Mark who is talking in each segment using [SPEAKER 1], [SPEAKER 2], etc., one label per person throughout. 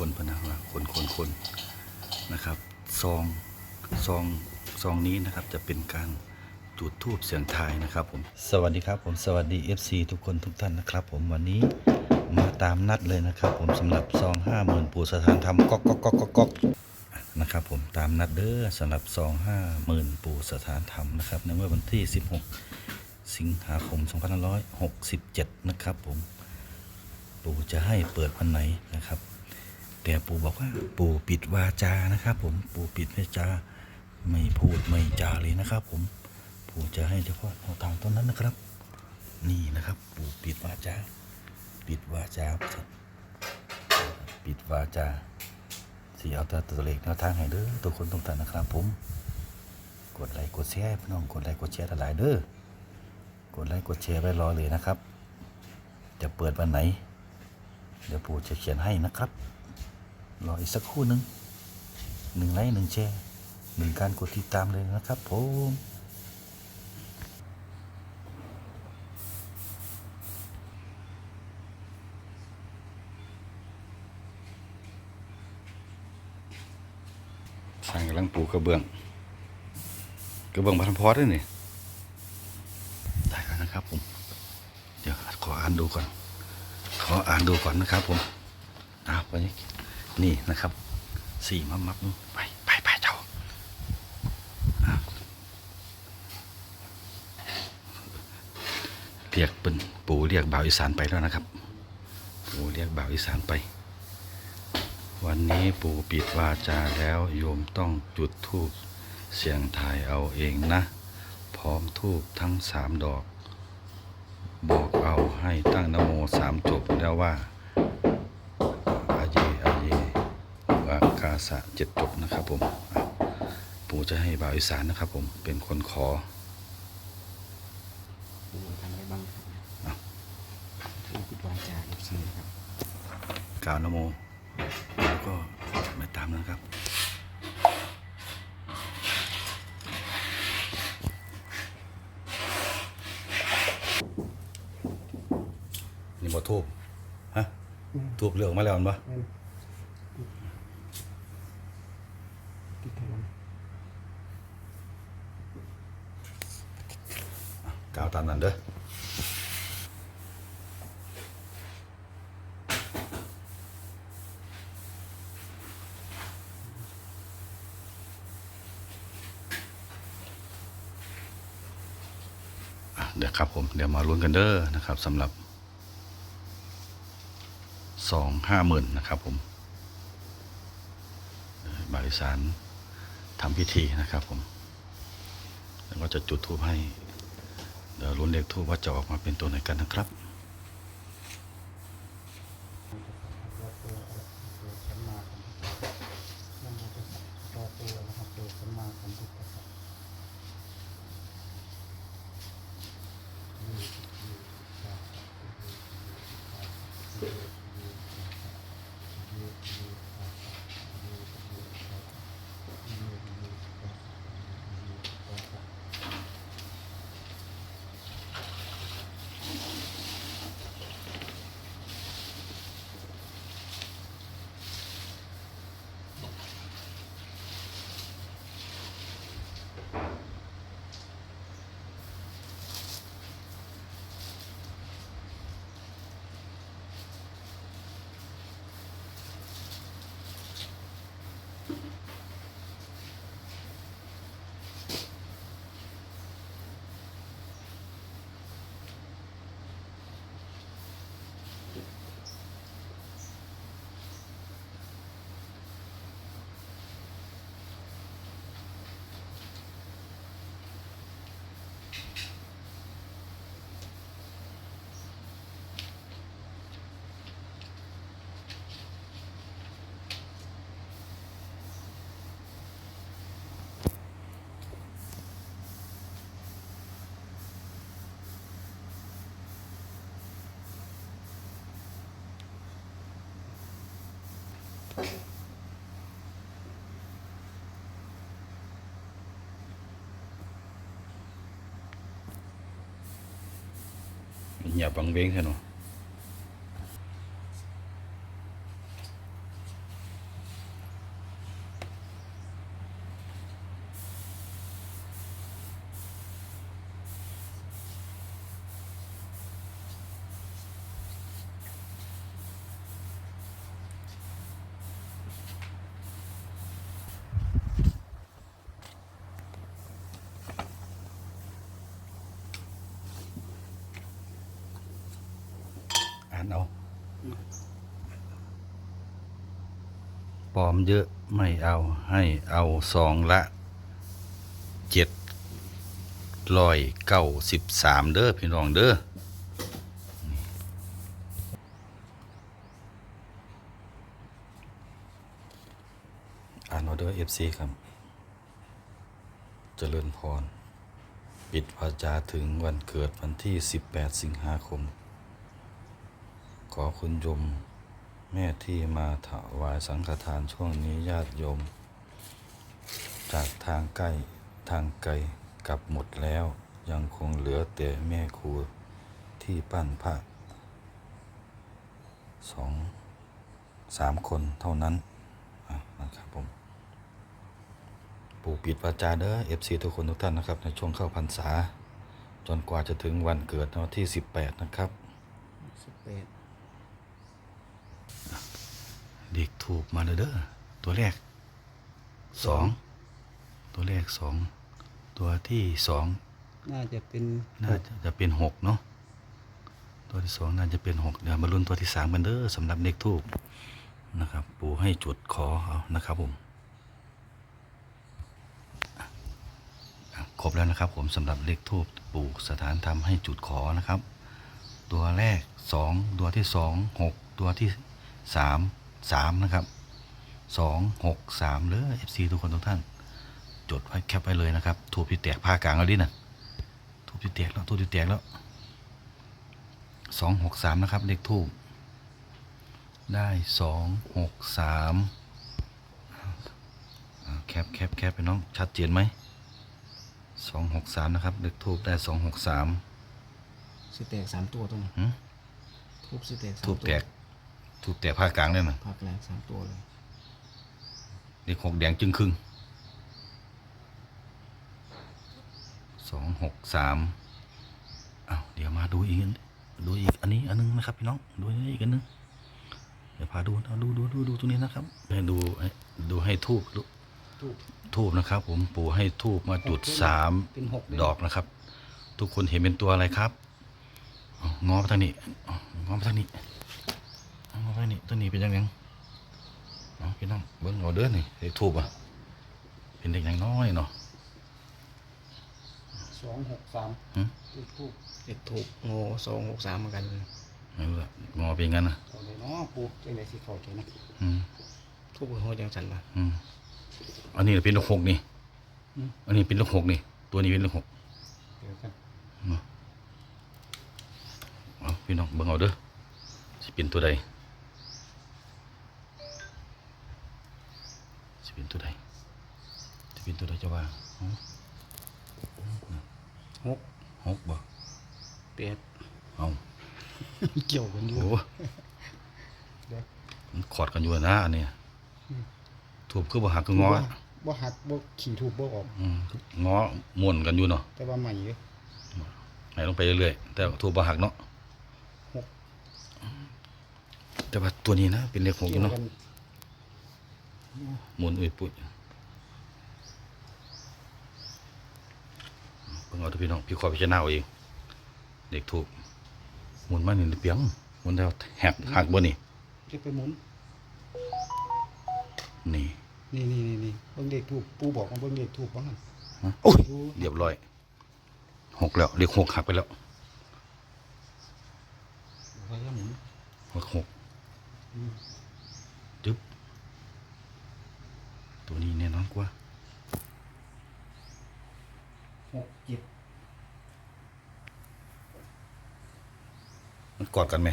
[SPEAKER 1] คนพนะว่าคนคนคนนะครับซองซองซองนี้นะครับจะเป็นการจุดทูบเสียงทายนะครับผมสวัสดีครับผมสวัสดี FC ทุกคนทุกท่านนะครับ ผมวันนี้มาตามนัดเลยนะครับ ผมสำหรับซองห้าหมื่นปู่สถานธรรมก๊อกก๊อกก๊อกก๊อกก๊อกนะครับผมตามนัดเด้อสำหรับซองห้าหมื่นปู่สถานธรรมนะครับในเมื่อวันที่ 16 สิงหาคม 2567 นะครับผมปู่จะให้เปิดวันไหนนะครับ แต่ปู่บอกว่า ปู่ปิดวาจานะครับ ผมปู่ปิดวาจาไม่พูดไม่จาเลยนะครับ ผมปู่จะให้เฉพาะเอาทางต้นนั้นนะครับ นี่นะครับ ปู่ปิดวาจาปิดวาจาปิดวาจาสีเอาต่ตัวเลขแนวทางให้เด้อตัวคนตรงตันนะครับ ผม กดไลค์กดแชร์พี่น้องกดไลค์กดแชร์หลายเด้อกดไลค์กดแชร์ไว้รอเลยนะครับ จะเปิดวันไหน เดี๋ยวปู่จะเขียนให้นะครับ รออีกสักครู่หนึ่งหนึ่งไลค์หนึ่งแชร์หนึ่งการกดติดตามเลยนะครับผมสร้างกำลังปูกระเบื้องกระเบื้องพันพอด้วยนี่ได้แล้วนะครับผม เดี๋ยวขออ่านดูก่อน ขออ่านดูก่อนนะครับผมอ่าไปนี่ นี่นะครับสี่มัมมับนู่นไปไปไปเจ้าเรียกเป็นปู่เรียกบ่าวอีสานไปแล้วนะครับ ปู่เรียกบ่าวอีสานไป วันนี้ปู่ปิดวาจาแล้วโยมต้องจุดธูปเสียงทายเอาเองนะ พร้อมธูปทั้งสามดอก บอกเอาให้ตั้งนโมสามจบแล้วว่าเยอาเยวากา สะเจ็ดจบนะครับผมปู่จะให้บ่าวอีสานนะครับผมเป็นคนขอ
[SPEAKER 2] ดูทำอะไรบ้างครับที่ปิดวาจาเอฟซีครับ
[SPEAKER 1] กล่าวนโมแล้วก็ไม่ตามนะครับนี่บ่ทูบฮะทูบเลือกมาแล้วมันปะ
[SPEAKER 2] ติดกัน
[SPEAKER 1] กาวตามนั้นเด้อเดี๋ยวครับผมเดี๋ยวมาลุ้นกันเด้อนะครับสำหรับสองห้าหมื่นนะครับผมเอ่อบริสารทำพิธีนะครับผม แล้วก็จะจุดธูปให้ เดี๋ยวลุ้นเลขทูบว่าจะออกมาเป็นตัวไหนกันนะครับ เงียบบังเวงใช่ไหม เอา ปลอมเยอะไม่เอาให้เอาซองละเจ็ดร้อยเก้าสิบสามเด้อพี่น้องเด้ออ่านออเดอร์เอฟซีครับ เจริญพร ปิดวาจาถึงวันเกิดวันที่ 18 สิงหาคม ขอคุณโยมแม่ที่มาถวายสังฆทานช่วงนี้ญาติโยม จากทางใกล้ทางไกลกลับหมดแล้ว ยังคงเหลือแต่แม่ครูที่ปั้นพระสองสามคนเท่านั้นนะครับผมปู่ปิดวาจาเด้อเอฟซีทุกคนทุกท่านนะครับ ในช่วงเข้าพรรษา จนกว่าจะถึงวันเกิดวันที่ 18 นะครับ
[SPEAKER 2] สิบแปด
[SPEAKER 1] เด็กถูกมาเลยเด้อตัวแรกสองตัวแรกสองตัวที่สอง
[SPEAKER 2] น่าจะเป็น
[SPEAKER 1] น่าจะจะเป็นหกเนาะตัวที่สองน่าจะเป็นหกเดี๋ยวมาลุ้นตัวที่สามกันเด้อสำหรับเด็กทูกนะครับ ปู่ให้จุดขอเอานะครับผมอะครบแล้วนะครับผมสำหรับเลขทูบปู่สถานธรรมให้จุดขอนะครับ ตัวแรกสองตัวที่สองหกตัวที่สาม สามนะครับสองหกสามเลยเอฟซีทุกคนทุกท่าน จดไว้แคปไว้เลยนะครับถูกที่แตกผ้ากลางแล้วดินะถูกที่แตกแล้วถูกที่แตกแล้วสองหกสามนะครับเลขทูบได้สองหกสามอ่าแคปแคปแคปไปน้องชัดเจนไหมสองหกสามนะครับเลขทูบได้สองหกสาม
[SPEAKER 2] สิแตกสามตัวตัวนี้
[SPEAKER 1] หืม
[SPEAKER 2] ทูบสิแตกสาม
[SPEAKER 1] ทูบ
[SPEAKER 2] ตัว
[SPEAKER 1] แตก ทูบแตกผ้ากลางเลยนะ
[SPEAKER 2] ภาคแรกสามตัวเลย
[SPEAKER 1] เลขหกแดงจึงครึ่งสองหกสามอ้าวเดี๋ยวมาดูอีกอันดูอีกอันนี้อันนึงนะครับพี่น้องดูอันนี้อีกอันนึงเดี๋ยวพาดูเอาดูดูดูดูตรงนี้นะครับให้ดูให้ดูให้ทูบ
[SPEAKER 2] ทูบ
[SPEAKER 1] ทูบนะครับ ผมปู่ให้ทูบมาจุดสาม
[SPEAKER 2] เป็นหกเลย
[SPEAKER 1] ดอกนะครับ ทุกคนเห็นเป็นตัวอะไรครับเอางอไปทางนี้เอางอไปทางนี้ เอางอไปทางนี้ตัวนี้เป็นยังไงเอาพี่น้องเบิ้งเอาเด้อนี่เลขทูบอะเป็นเด็กยังน้อยเนาะ
[SPEAKER 2] สองหกสาม
[SPEAKER 1] หืม
[SPEAKER 2] เลขทูบเลขทูบโง่สองหกสามเหมือนกันเลย
[SPEAKER 1] ไม่รู้ละงอเป็นงั้นนะ
[SPEAKER 2] เอาเลยเนาะปูจังไดสิเข้าใจนะ
[SPEAKER 1] อืม
[SPEAKER 2] ทูบโหจังสันมา
[SPEAKER 1] อืมอันนี้เป็นลูกหกนี่
[SPEAKER 2] อืม
[SPEAKER 1] อันนี้เป็นลูกหกนี่ ตัวนี้เป็นลูกหก
[SPEAKER 2] เดี๋ยวกัน
[SPEAKER 1] เอาพี่น้องเบิ่งเอาเด้อสิเป็นตัวใด เป็นตัวใดสิเป็นตัวใดจะว่าเอา
[SPEAKER 2] หก
[SPEAKER 1] หกบ่
[SPEAKER 2] แปด
[SPEAKER 1] เอา
[SPEAKER 2] เกี่ยวกันอยู่
[SPEAKER 1] โอ้
[SPEAKER 2] เดี๋ยว
[SPEAKER 1] มันขอดกันอยู่นะอันเนี้ยถูกคือบ่หักคืองอ
[SPEAKER 2] บ่บ่หักบ่ขี่ถูกบ่ออก
[SPEAKER 1] อืมงอม่วนกันอยู่เนาะ
[SPEAKER 2] แต่ว่าใหม่อยู่
[SPEAKER 1] ให้ลงไปเรื่อยๆแต่ถูกบ่หักเนาะ
[SPEAKER 2] หก
[SPEAKER 1] แต่ว่าตัวนี้นะเป็นเลขหกอ
[SPEAKER 2] เกี่ย
[SPEAKER 1] ยู่
[SPEAKER 2] ว
[SPEAKER 1] เนาะ
[SPEAKER 2] กัน
[SPEAKER 1] หมุนอุ้ยปุ้ยเพิ่งเอาตัวพี่น้อง พี่ขอพิจารณาเอาเองเด็กถูก หมุนมานี่เปียง หมุนแล้วแหกหักบ่นี่
[SPEAKER 2] จะไปหมุน
[SPEAKER 1] นี่
[SPEAKER 2] นี่นี่นี่นี่เบิ่งเลขทูบปูบอกมาเบิ่งเลขทูบบ้างหั่น
[SPEAKER 1] ฮะโอ้ย
[SPEAKER 2] ดู
[SPEAKER 1] เรียบร้อยหกแล้วเลขหกหักไปแล้ว
[SPEAKER 2] พยายามหมุน
[SPEAKER 1] หกหกจึ๊บ ตัวนี้แน่นอนกว่า
[SPEAKER 2] หกเจ็ด
[SPEAKER 1] มันกอดกันไหม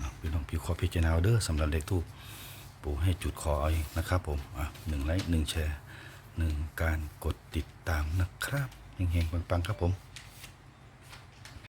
[SPEAKER 1] อะพี่น้องพี่ขอพิจารณาเอาเด้อสำหรับเลขทูปปู่ให้จุดขอเอาเองนะครับผม อะหนึ่งไลค์หนึ่งแชร์หนึ่งการกดติดตามนะครับ เฮงๆปังๆครับผม